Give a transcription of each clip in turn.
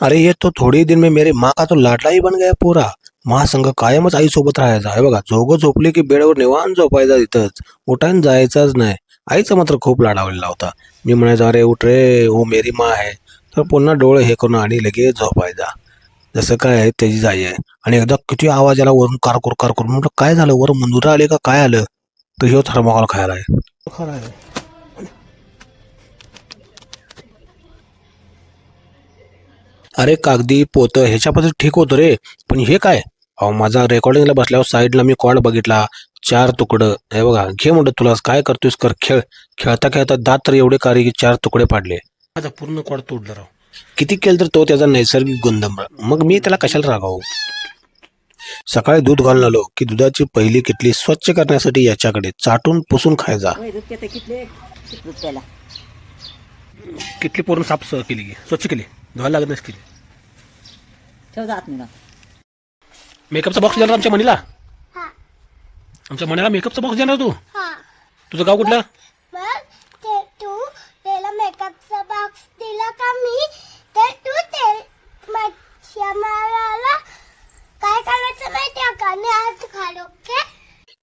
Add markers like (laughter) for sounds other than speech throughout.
अरे ये तो थोड़ी दिन में मेरे माँ का तो लाटलाही बन गया पूरा। माँ कायमच आई सोबत राहायचा। हे बघा झोगं झोपले की बेडवर निवान झोपायचा तिथंच उठायन जायचाच नाही. आईचा मात्र खूप लाडावलेला होता. मी म्हणायचो अरे उठ रे हो मेरी माँ आहे. तर पुन्हा डोळे हे करून आणि लगेच झोपायचा. जसं काय आहे त्याची जाई आहे. आणि एकदा किती आवाज आला वरून कारकूर कारकूर म्हटलं काय झालं? वरून मंजुरा आले का? काय आलं? तर ह्यो थर्माकॉल खायला आहे. खरं आहे. अरे कागदी पोत ह्याच्यापासून ठीक होतं रे. पण हे काय? अहो माझा रेकॉर्डिंगला बसल्यावर साईडला मी कॉर्ड बघितला. चार तुकडं. हे बघा घे म्हणतो तुला काय करतोयस कर खेळ. खेळता खेळता दात तर एवढे कारे की चार तुकडे पाडले माझा पूर्ण कॉर्ड तोडलं राव. किती केलं तर तो त्याचा नैसर्गिक गुणधर्म मग मी त्याला कशाला रागावू? सकाळी दूध घालून आलो की दुधाची पहिली किटली स्वच्छ करण्यासाठी याच्याकडे चाटून पुसून खायचा किटली. पूर्ण साफ केली स्वच्छ केली. धुवायला लागत नाही केली. ठेव जात नाही ना मेकअपचा बॉक्स देणार आमच्या मणीला? आमच्या मणीला मेकअपचा बॉक्स देणार तू? हा. तुझं गाव कुठलं मग ते तू त्याला मेकअपचा बॉक्स दिला का मी तर तू ते मच्छी मारायला काय करायचं माहिती का मी आज घाल ओके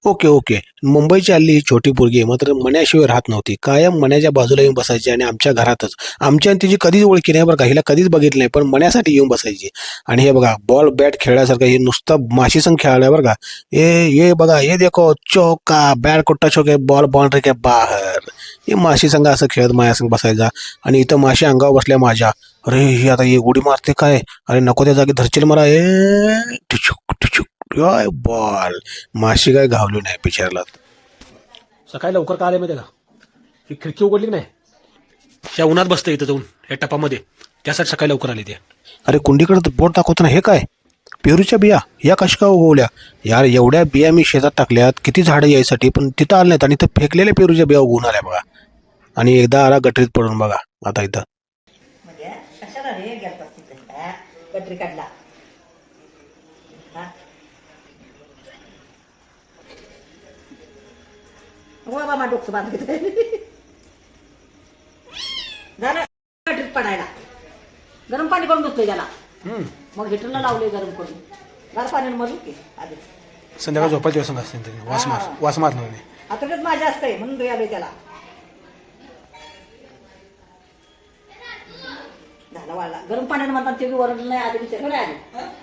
ओके ओके. मुंबईची आली ही छोटी पोरगी मात्र मण्याशिवाय राहत नव्हती. कायम मण्याच्या बाजूला येऊन बसायची आणि आमच्या घरातच. आमच्या आणि तिची कधीच ओळखी नाही बरं का हिला कधीच बघितलं नाही पण मण्यासाठी येऊन बसायची. आणि हे बघा बॉल बॅट खेळल्यासारखं हे नुसतं माशी संघ खेळायला बरं का. ए ये बघा ये देखो चौका बॅट कुट्टा चौके बॉल बाउंड्री के बाहेर. हे माशी संघ असं खेळत माझ्या बसायचा. आणि इथं माशी अंगावर बसल्या माझ्या. अरे ही आता हे उडी मारते काय? अरे नको त्या जागी धरचेल मला. ए टिचुक टिचुक. काय बॉल? माशी काय घावली नाही पिक्चरला सकाळी लवकर का आले माहिती का? ही खिडकी उघडली की नाही? त्या उन्हात बसतं इथं जाऊन या टपामध्ये. त्यासाठी सकाळी लवकर आली ते. अरे कुंडीकडे बोट दाखवतो ना हे काय? पेरूच्या बिया या कशा का उगवल्या यार एवढ्या बिया मी शेतात टाकल्यात किती झाडं यायसाठी पण तिथं आल्या नाहीत आणि इथं फेकलेल्या पेरूच्या बिया उगवून आल्या बघा. आणि एकदा आला गटरीत पडून बघा आता इथं. म्हणजे कशाला रे गेलतास तिथे? गटरी काढला. हा? वा बाबा डोकं झालं गटरीत पडायला गरम पाणी करून धुतोय त्याला. मग हिटरला लावले गरम करून. गार पाण्याने मरू की आधी. संध्याकाळ झोपायची असते वास मार वास मारणार नाही. आतड्यात माझ्या असतंय म्हणून आलोय त्याला. झाला गरम पाण्याने म्हणतात ते वरडलं नाही. आधी विचार. आधी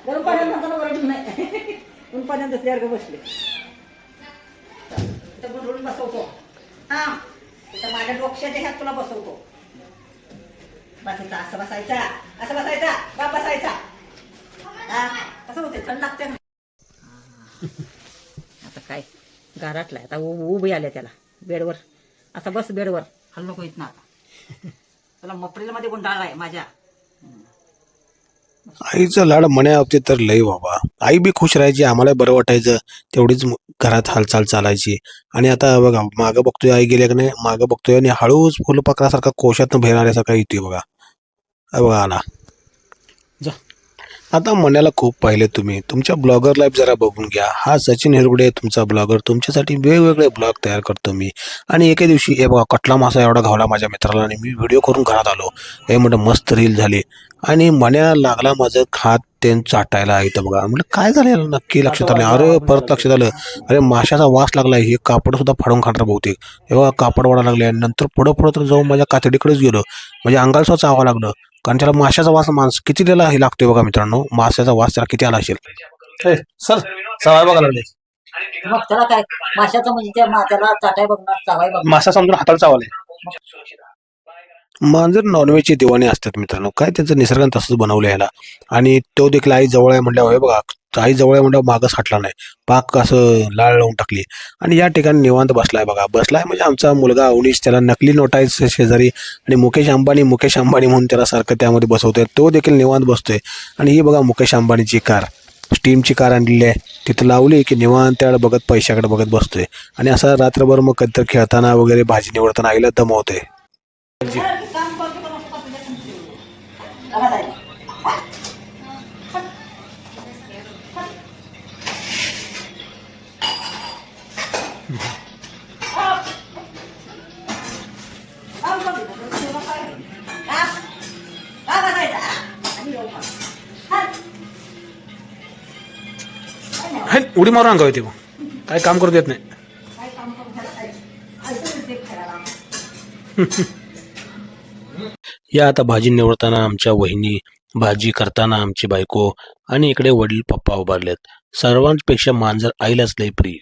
गरम पाण्याने म्हणताना वरडलं नाही. (laughs) ऊन धुतल्यावर का बसले. इथं गुंडळून बसवतो. हा इथं माझ्या डोक्याच्या ह्यात तुला बसवतो. बसायचा असं बसायचा असं बसायचा बाप बसायचा. हा कसं होते थंड लागते ना. (laughs) आता काय? गाराटलाय आता उभी आल्या त्याला बेडवर. असा बस बेडवर. हल्लो येत ना आता. त्याला मपरेलमध्ये गुंडाळलाय माझ्या. आईचं लाड म्हण्या तर लय बाबा. आई बी खुश राहायची आम्हाला बरं वाटायचं तेवढीच घरात हालचाल चालायची. आणि आता बघा मागं बघतोय आई गेल्या का नाही मागं बघतोय आणि हळूच फुलपाखरासारखा कोशातनं बाहेर आल्यासारखा येतोय बघा. बघा आला. जा. आता म्हणायला खूप पाहिले तुम्ही. तुमच्या ब्लॉगर लाईफ जरा बघून घ्या. हा सचिन हिरगुडे तुमचा ब्लॉगर. तुमच्यासाठी वेगवेगळे ब्लॉग तयार करतो मी. आणि एके दिवशी हे बघा कटला मासा एवढा घावला माझ्या मित्राला आणि मी व्हिडिओ करून घरात आलो. हे म्हणलं मस्त रील झाली. आणि म्हणायला लागला माझं खात ते चाटायला इथं बघा. म्हटलं काय झालं नक्की लक्षात आलं अरे परत लक्षात आलं. अरे माशाचा वास लागला हे कापड सुद्धा फाडून खाणार बहुतेक. हे बघा कापड वाढायला लागले. आणि नंतर पुढं पुढं तर जाऊन माझ्या कातडीकडेच गेलो. म्हणजे अंगाला सुद्धा चावावं लागलं. कारण त्याला माशाचा वास माणस किती त्याला हे लागतोय बघा मित्रांनो. माशाचा वास त्याला किती आला असेल. सर सवाय बघा लागले. मग त्याला काय? माशाचं म्हणजे त्या मा- त्याला चाटाय बघणार चावाय बघणार. मासा समजून हाताला चावले मांजर नॉनव्हेजचे दिवाणे असतात मित्रांनो काय त्यांचं निसर्गाने तसंच बनवलं याला आणि तो देखील आई जवळ आहे म्हणल्यावर हे बघा आई जवळ आहे म्हणल्यावर मागं साठला नाही. पाक असं लाळ लावून टाकली. आणि या ठिकाणी निवांत बसलाय बघा. बसलाय म्हणजे आमचा मुलगा अवनीश त्याला नकली नोट आहे शेजारी. आणि मुकेश अंबानी मुकेश अंबानी म्हणून त्याला सारखं त्यामध्ये बसवतोय. तो देखील निवांत बसतोय. आणि ही बघा मुकेश अंबानीची कार. स्टीमची कार आणलेली आहे. तिथं लावली की निवांत त्याला बघत पैशाकडे बघत बसतोय. आणि असा रात्रभर मग कधीतरी खेळताना वगैरे भाजी निवडताना आईला दमवतोय काम करतो का नको का तुझ्या चला जायला. काम करतो. काम. काम बसायचं. आणि येऊ का? हात. काय नाही. हे, उडी मारून का येते काय काम करू देत नाही. या आता भाजी निवडताना आमच्या वहिनी भाजी करताना आमची बायको आणि इकडे वडील पप्पा उभारलेत. सर्वांपेक्षा मांजर आईलाच लई प्रिय.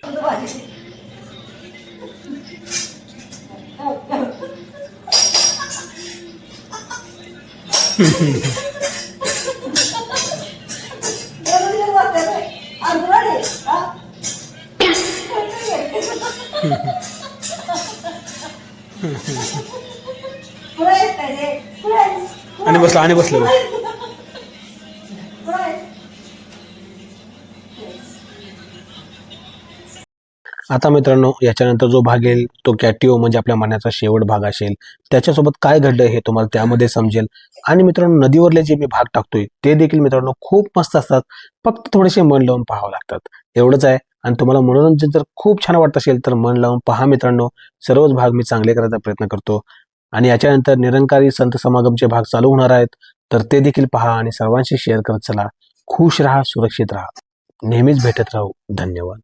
आणि बसला आणि बसलं आता मित्रांनो याच्यानंतर जो भाग येईल तो कॅटिओ म्हणजे आपल्या मनाचा शेवट भाग असेल. त्याच्यासोबत काय घडलं हे तुम्हाला त्यामध्ये समजेल. आणि मित्रांनो नदीवरले जे मी भाग टाकतोय ते देखील मित्रांनो खूप मस्त असतात. फक्त थोडेसे मन लावून पाहावं लागतात. एवढंच आहे. आणि तुम्हाला मनोरंजन जर खूप छान वाटत असेल तर मन लावून पहा मित्रांनो. सर्वच भाग मी चांगले करायचा प्रयत्न करतो. आणि याच्यानंतर निरंकारी संत समागमचे भाग चालू होणार आहेत. तर ते देखील पहा आणि सर्वांशी शेअर करत चला. खुश राहा सुरक्षित राहा. नेहमीच भेटत राहू. धन्यवाद.